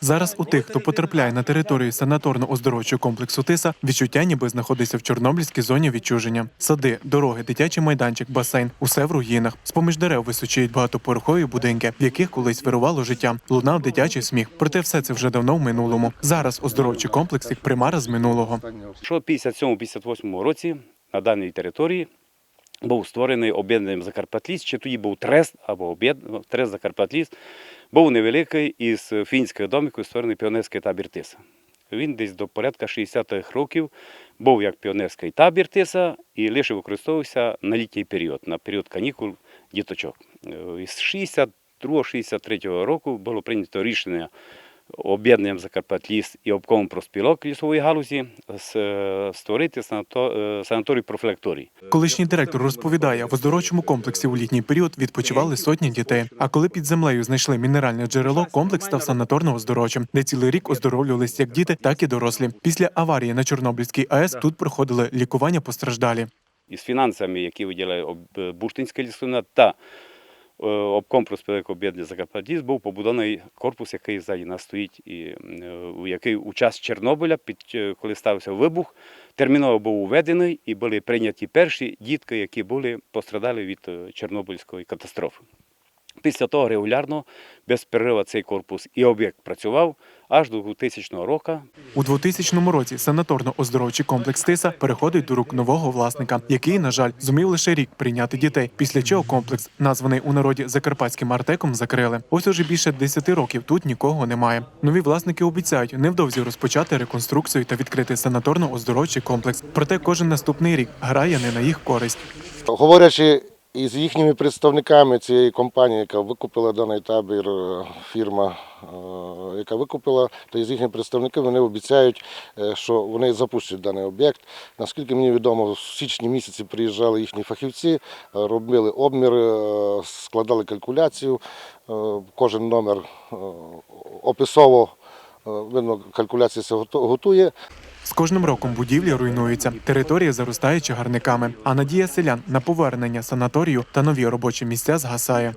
Зараз у тих, хто потрапляє на територію санаторно-оздоровчого комплексу Тиса, відчуття ніби знаходиться в Чорнобильській зоні відчуження. Сади, дороги, дитячий майданчик, басейн усе в руїнах. З поміж дерев височіють багатоповерхові будинки, в яких колись вирувало життя. Лунав дитячий сміх. Проте все це вже давно в минулому. Зараз оздоровчий комплекс як примара з минулого. Що в 57-58 році на даній території був створений об'єднанням Закарпатліс, чи тоді був трест або об'єд- трест Закарпатліс, був невеликий із фінських домиків створений піонерський табір Тиса. Він десь до порядка 60-х років був як піонерський табір Тиса і лише використовувався на літній період, на період канікул діточок. З Із 62-63 року було прийнято рішення об'єднанням Закарпатліс і обкомом проспілок лісової галузі е, створити е, санаторій профілекторій. Колишній директор розповідає, в оздоровчому комплексі у літній період відпочивали сотні дітей. А коли під землею знайшли мінеральне джерело, комплекс став санаторно-оздоровчим, де цілий рік оздоровлювались як діти, так і дорослі. Після аварії на Чорнобильській АЕС тут проходили лікування постраждалі. із фінансами, які виділяє е, Бурштинська лісовина та обком проспілок об'єднання Закарпаттіс, був побудований корпус, який ззаді нас стоїть, і е, який у час Чорнобиля, під е, коли стався вибух, терміново був уведений і були прийняті перші дітки, які були пострадали від е, Чорнобильської катастрофи. Після того регулярно, без перерива цей корпус і об'єкт працював аж до 2000 року, У 2000 році санаторно-оздоровчий комплекс Тиса переходить до рук нового власника, який, на жаль, зумів лише рік прийняти дітей. Після чого комплекс, названий у народі Закарпатським артеком, закрили. Ось уже більше 10 років тут нікого немає. Нові власники обіцяють невдовзі розпочати реконструкцію та відкрити санаторно-оздоровчий комплекс. Проте кожен наступний рік грає не на їх користь. Говорячи із їхніми представниками цієї компанії, яка викупила даний табір, е, фірма, е, яка викупила, то із їхніми представниками вони обіцяють, е, що вони запустять даний об'єкт. Наскільки мені відомо, в січні місяці приїжджали їхні фахівці, робили обмір, складали калькуляцію. Кожен номер описово видно, калькуляція готує. З кожним роком будівлі руйнуються, територія заростає чагарниками, а надія селян на повернення санаторію та нові робочі місця згасає.